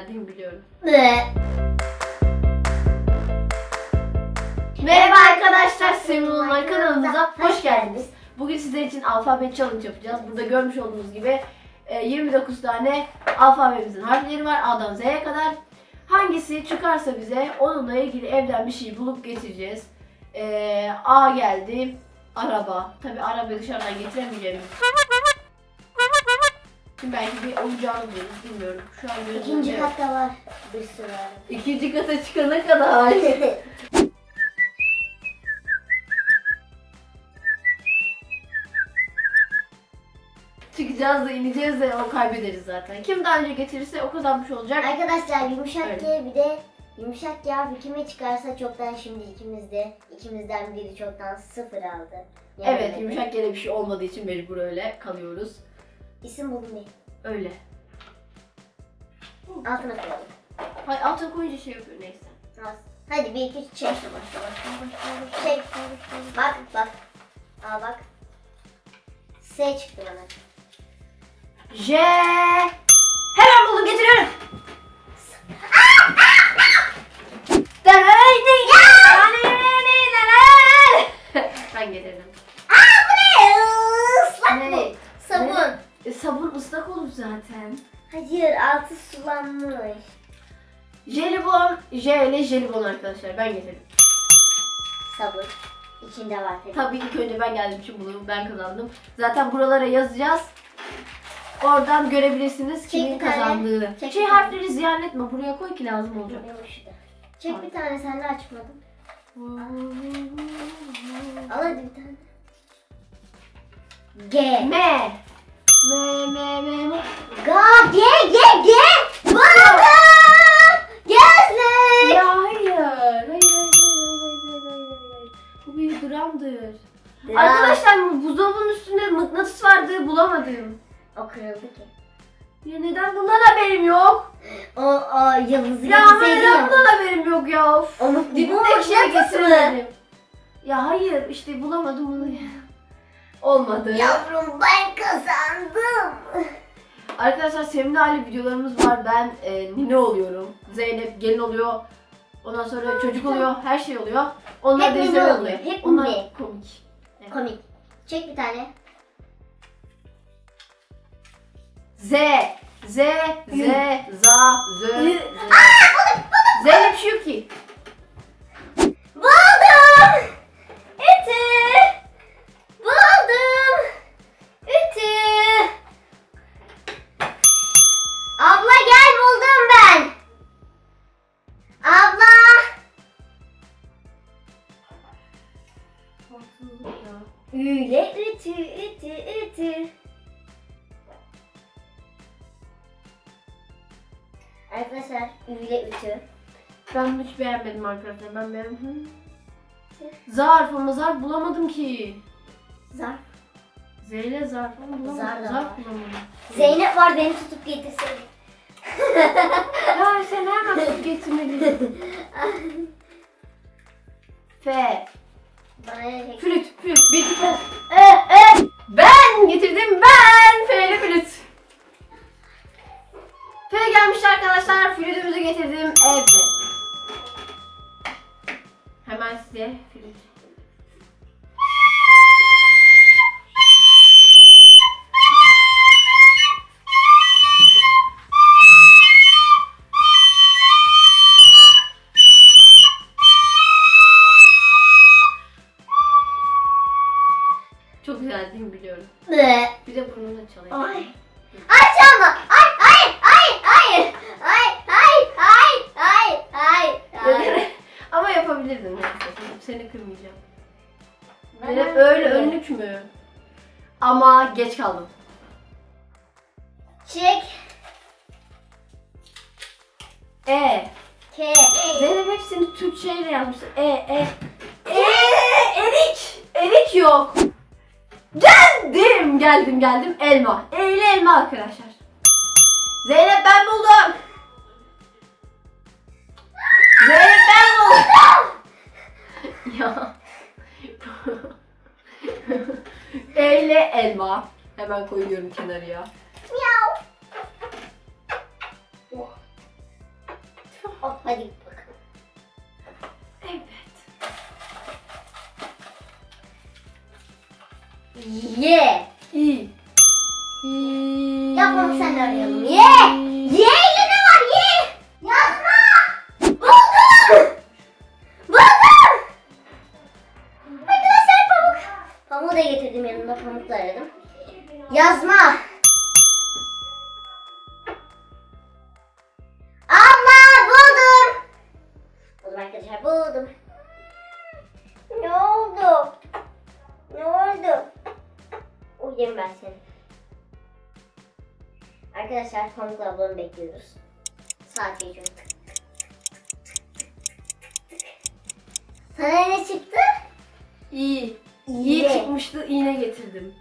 güzel değil mi biliyorum. Merhaba arkadaşlar, Online kanalımıza hoş geldiniz. Bugün sizler için alfabe challenge yapacağız. Burada görmüş olduğunuz gibi e, 29 tane alfabemizin harfleri var A'dan Z'ye kadar. Hangisi çıkarsa bize onunla ilgili evden bir şey bulup getireceğiz. E, A geldi, araba. Tabi arabayı dışarıdan getiremeyeceğimiz. Şimdi belki bir oyuncağını buluruz bilmiyorum. Şu an gözümde- ikinci katta var bir sürü. İkinci kata çıkana kadar. Çıkacağız da ineceğiz de o kaybederiz zaten. Kim daha önce getirirse o kazanmış olacak. Arkadaşlar yumuşak Evet. G bir de yumuşak yağ bir kime çıkarsa çoktan şimdi ikimiz de ikimizden biri çoktan sıfır aldı. Evet Yenemedi. yumuşak yere bir şey olmadığı için mecbur öyle kalıyoruz. İsim değil. Öyle. Altına koyalım. Hay altına koyunca şey yapıyor neyse. Az. Hadi bir iki çek. Başla başla başla başla. başla. Çek. Bak bak. Al bak. S çıktı bana. J. Hemen buldum getiriyorum. Ben getirdim. Aa bu ne? Islak Ne? bu. Sabun. E, sabun ıslak olur zaten. Hayır altı sulanmış. Jelibon, J ile jelibon arkadaşlar ben getirdim. Sabun. İçinde var tabii. Tabii ilk önce ben geldim için bunu ben kazandım. Zaten buralara yazacağız. Oradan görebilirsiniz kimin bir tane, kazandığını. çek şey bir tane. harfleri ziyan etme buraya koy ki lazım olacak. Çek bir tane sen de açmadın. Al hadi bir tane. G. M. M, M, M, M. Ga, G, G, G. Buldum. Gözlük. Ya hayır. Hayır, hayır, hayır, hayır, hayır, hayır. Bu bir dramdır. Dram. Arkadaşlar buzdolabının üstünde mıknatıs vardı bulamadım. O kırıldı ki. Ya neden bundan haberim yok? O, o yıldızı Ya getirseydin neden ya. bundan haberim yok ya? Onu Dibindeki şey getiremedim. Ya hayır işte bulamadım bunu. Olmadı. Yavrum ben kazandım. Arkadaşlar Sevimli aile videolarımız var. Ben e, nine oluyorum. Zeynep gelin oluyor. Ondan sonra çocuk oluyor. Her şey oluyor. Onlar Hep izleme oluyor, oluyor. hep Onlar nine. komik. Evet. Komik. Çek bir tane. Z. Z. Z. Za. Zö. Ü. Z. Zeynep şu ki. Buldum. Ütü. Bunu hiç beğenmedim arkadaşlar. Ben beğenmedim. Zarf ama zarf bulamadım ki. Zarf. Z ile zarf ama bulamadım. Zar da zarf var. bulamadım. Zeynep var beni tutup getirseydin. Ya sen hemen tutup getirmedin. F. Bana Flüt, flüt, bir iki F. E, e. Ben getirdim ben. F ile flüt. F gelmiş arkadaşlar. Flütümüzü getirdim. Evet. Hemen size flüt. Çok güzel değil mi biliyorum. Bir de burnunu çalayım. Ama geç kaldım. Çek. E. K. Zeynep hepsini Türkçeyle yazmışsın. E, e. E, erik. Erik yok. Geldim, geldim, geldim. Elma. E ile elma arkadaşlar. Zeynep ben buldum. Zeynep ben buldum. ya. E ile elma. Hemen koyuyorum kenarıya. Miau. Oh hadi bakalım. Evet. Ye. İyi. İyi. Yapmamı sen arayalım. Ye. Arkadaşlar buldum. Ne oldu? Ne oldu? Uyuyayım ben seni. Arkadaşlar Pamuk ablamı bekliyoruz. Saat geçiyor. Sana ne çıktı? İyi. İyi çıkmıştı iğne getirdim.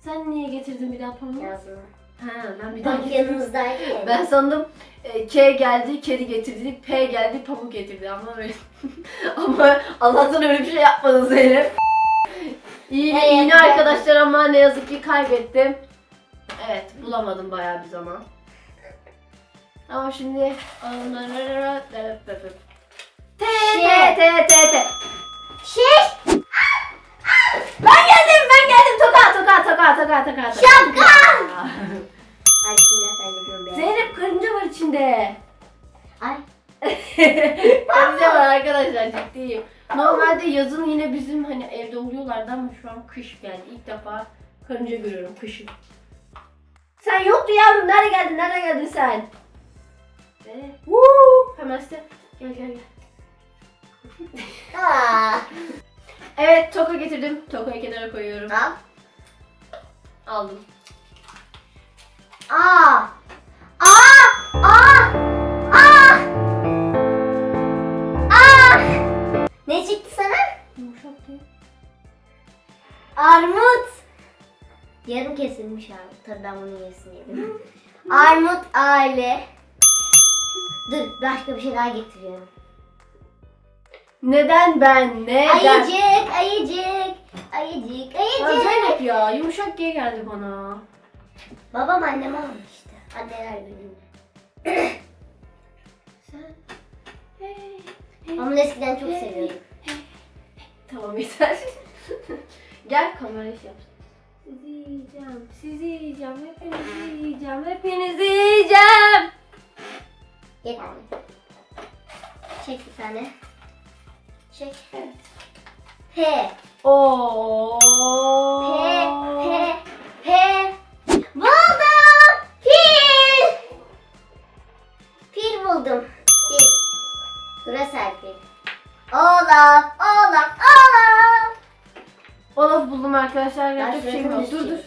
Sen niye getirdin bir daha pamuk? Yazma. Ha ben bir daha yanımızdaydı ya. Ben sandım e, K geldi, kedi getirdi, P geldi, pamuk getirdi ama öyle. ama Allah'tan öyle bir şey yapmadın Zeynep. İğne, Evet, evet. arkadaşlar ama ne yazık ki kaybettim. Evet bulamadım bayağı bir zaman. Ama şimdi T T T T T Şey. Ben geldim ben geldim toka toka toka toka toka toka. Şapka! Ay ben. Zeynep karınca var içinde. Ay. karınca var arkadaşlar ciddiyim. Normalde yazın yine bizim hani evde oluyorlardı ama şu an kış geldi. İlk defa karınca görüyorum kışın. Sen yoktu yavrum. Nerede geldin? Nerede geldin sen? Ee, woo! Hemen size. Gel gel gel. Aa. Evet toka getirdim. Tokayı kenara koyuyorum. Al. Aldım. Aa. Aa. Aa. Aa. Aa. Ne çıktı sana? Armut. Yarım kesilmiş armut. Tabii ben bunu yesin yedim. Armut aile. Dur başka bir şey daha getiriyorum. Neden ben? Neden? Ayıcık, ayıcık, ayıcık, ayıcık. Zeynep ya yumuşak diye geldi bana. Babam annem almıştı. Anneler gününde. Ama eskiden çok seviyordum. Tamam yeter. Gel kamerayı şey yapsın. Sizi yiyeceğim, sizi yiyeceğim, hepinizi yiyeceğim, hepinizi yiyeceğim. Gel. Çek bir tane. Çek. Evet. P. Oo. P. Olaf. Olaf. Olaf. Olaf buldum arkadaşlar. Yapacak bir şey yok. Dur dur.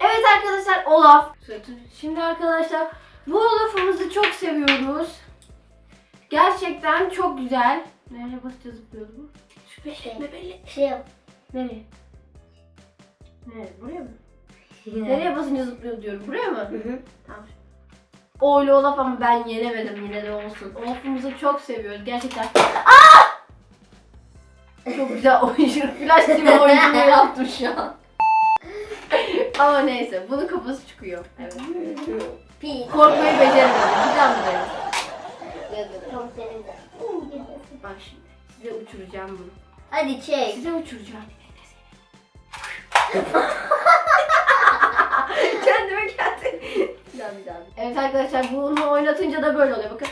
Evet arkadaşlar Olaf. Şimdi arkadaşlar bu Olaf'ımızı çok seviyoruz. Gerçekten çok güzel. Nereye basacağız zıplıyordu bu? Belli Şey. etme belli. Şey yok. Nereye? Nereye? Buraya mı? Nereye basınca zıplıyor diyorum. Buraya mı? Hı hı. Tamam. Oylu Olaf ama ben yenemedim yine de olsun. Olaf'ımızı çok seviyoruz gerçekten. Aa! Çok güzel oyuncu. Flash gibi oyunculuğu yaptım şu an. ama neyse bunun kafası çıkıyor. Evet. Korkmayı beceremedim. Bir daha mı deneyim? Pamuk benim de. Bak şimdi size uçuracağım bunu. Hadi çek. Size uçuracağım. Kendime geldi. Bir daha. Evet arkadaşlar bunu oynatınca da böyle oluyor bakın.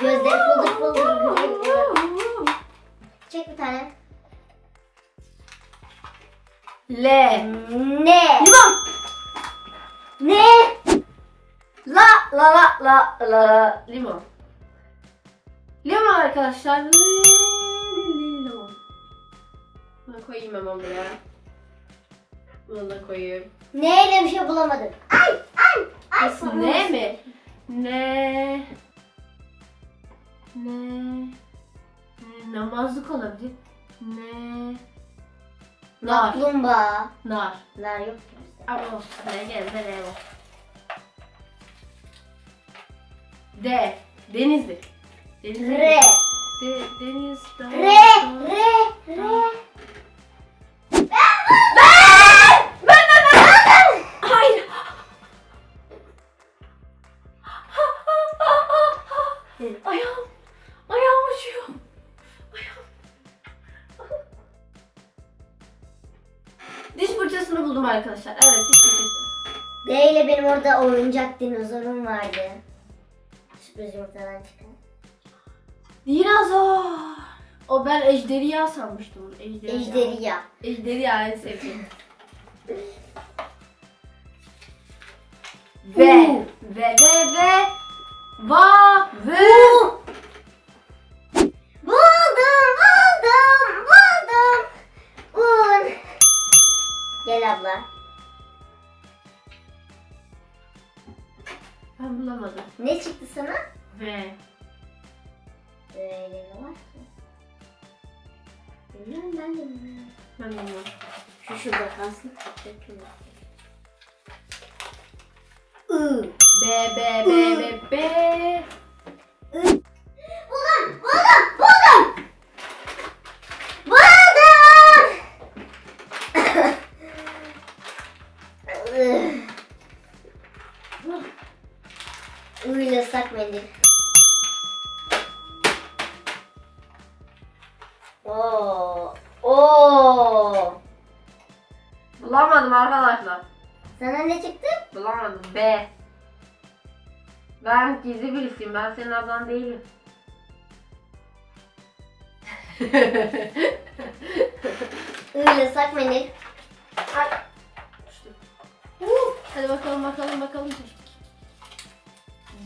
Gözleri fıldır fıldır gülüyor. Çek bir tane. L. Ne? Limon. Ne? La la la la la la limon. Limon arkadaşlar. Limon. Bunu koyayım hemen buraya. Da koyayım. Neyle bir şey bulamadım. Ay ay ay. Nasıl ne mi? Ne? Ne? Ne? Namazlık olabilir. Ne? Nar. Kaplumbağa. Nar. Nar yok ki bizde. Ama olsun. Ne gel nereye bak. D. Denizli. Denizli. R. De, deniz. dağ, R. R. R. oyuncak dinozorum vardı. Sürpriz yumurtadan çıkan. Dinozor. O ben ejderha sanmıştım. Ejderha. Ejderha. Ejderha en sevdiğim. Ve U. ve ve ve va ve Buldum, buldum, buldum. Un. Gel abla. Ben bulamadım. Ne çıktı sana? Ve Böyle ne var ki? Bilmiyorum ben de bilmiyorum. ben bulamadım. Şu şurada kalsın. Dökülür. I. Be be be be be. Mendil. Oo. Oo. Bulamadım arkadaşlar. Sana ne çıktı? Bulamadım. B. Ben gizli birisiyim. Ben senin ablan değilim. Mendil. Ay. Düştüm. Hadi bakalım bakalım bakalım.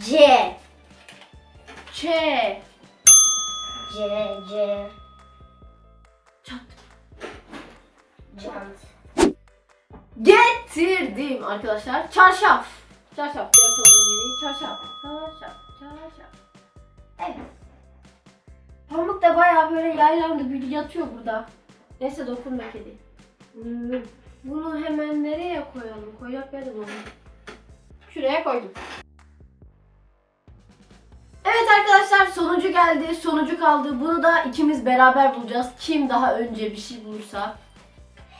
C. Ç. C, C. Çat. Cant. Getirdim arkadaşlar. Çarşaf. Çarşaf. Olduğunuz gibi çarşaf. Çarşaf. Çarşaf. Evet. Pamuk da bayağı böyle yaylandı. Bir yatıyor burada. Neyse dokunma kedi. Bunu hemen nereye koyalım? Koyacak yer de bulalım. Şuraya koydum. Evet arkadaşlar sonucu geldi. Sonucu kaldı. Bunu da ikimiz beraber bulacağız. Kim daha önce bir şey bulursa.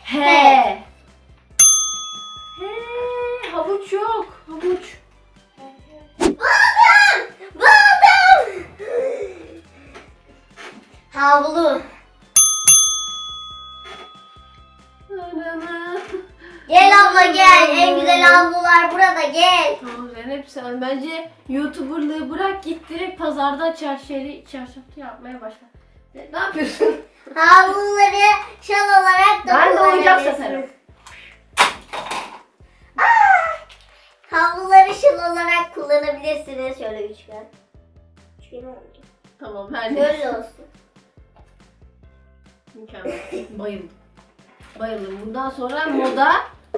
He. He. He. Havuç yok. Havuç. Buldum! Buldum! Havlu. Gel abla gel. En güzel havlular burada gel. Tamam Zeynep sen bence YouTuber'lığı bırak git direkt pazarda çarşıya çarşafı yapmaya başla. Ne ne yapıyorsun? Havluları şal olarak da Ben de oyuncak kullanabilirsiniz. satarım. Aa! Havluları şal olarak kullanabilirsiniz. Şöyle üçgen. Üçgen oldu. Tamam her neyse. Böyle olsun. Mükemmel. Bayıldım. Bayıldım. Bundan sonra moda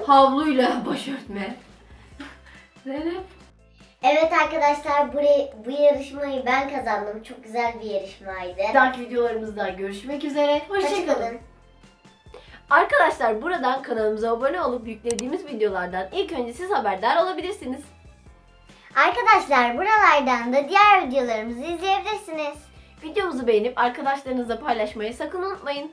havluyla başörtme. Zeynep. Evet arkadaşlar bu, bu yarışmayı ben kazandım. Çok güzel bir yarışmaydı. Bir dahaki videolarımızda görüşmek üzere. Hoşçakalın. Hoşçakalın. Arkadaşlar buradan kanalımıza abone olup yüklediğimiz videolardan ilk önce siz haberdar olabilirsiniz. Arkadaşlar buralardan da diğer videolarımızı izleyebilirsiniz. Videomuzu beğenip arkadaşlarınızla paylaşmayı sakın unutmayın.